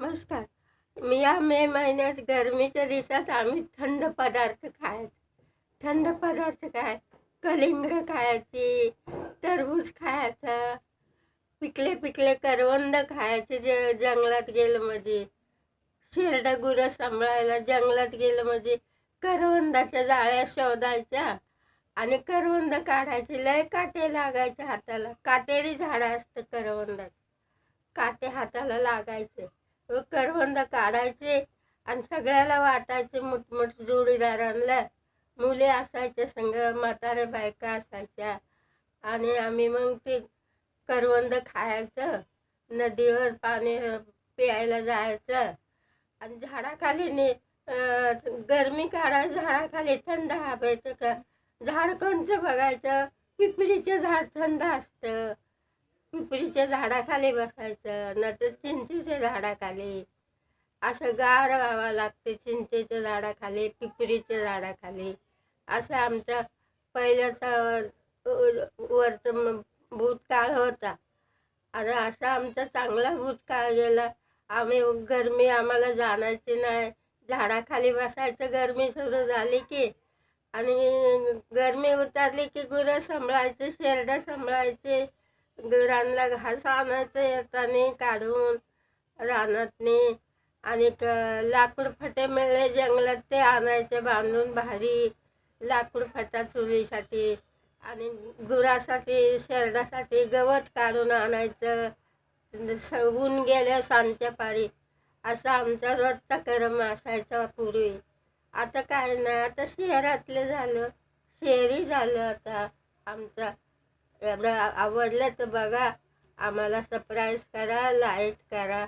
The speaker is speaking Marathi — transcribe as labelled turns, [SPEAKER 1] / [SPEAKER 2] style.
[SPEAKER 1] नमस्कार. मी या मे महिन्यात गरमीच्या दिवसात आम्ही थंड पदार्थ खायचे. थंड पदार्थ काय? कलिंगड खायची टरबूज खायचं पिकले पिकले करवंद खायचे जे जंगलात गेलं म्हणजे. शेरडा गुरं सांभाळायला जंगलात गेलं म्हणजे करवंदाच्या जाळ्या शोधायच्या आणि करवंद काढायचे. लय काटे लागायचे हाताला. काटेरी झाडं असतं करवंदाचं. काटे हाताला लागायचे. करवंद काढायचे आणि सगळ्याला वाटायचे मोठमोठ जोडीदारांना मुले असायच्या संग म्हातारे बायका असायच्या. आणि आम्ही मग ते करवंद खायचं नदीवर पाणी प्यायला जायचं. आणि झाडाखाली ने गरमी काढायचं झाडाखाली थंड हवायचं का? झाड कोणचं बघायचं? पिपरीचं झाड थंड असतं. पिपरीच्या झाडाखाली बसायचं नंतर चिंचेच्या झाडाखाली. असं गार व्हावं लागते चिंचेच्या झाडाखाली पिपरीच्या झाडाखाली. असं आमचा पहिल्याचा वरचं भूतकाळ होता. आणि असा आमचा चांगला भूतकाळ गेला. आम्ही गरमी आम्हाला जाणायची नाही. झाडाखाली बसायचं गरमी सुरू झाली की आणि गरमी उतरली की गुरं सांभाळायचे शेरडं सांभाळायचे. गुरांना घास आणायचं येताना काढून रानातनी आणि लाकूड फटे मिळले जंगलात ते आणायचे बांधून भारी लाकूड फटा चुलीसाठी आणि गुरासाठी शेरडासाठी गवत काढून आणायचं. सगून गेल्या सांच्या पारी. असा आमचा रोजचा कर्म असायचा पूर्वी. आता काय नाही आता शहरातलं झालं. शहरी झालं आता आमचं. आवडलं तर बघा. आम्हाला सरप्राईज करा लाइट करा.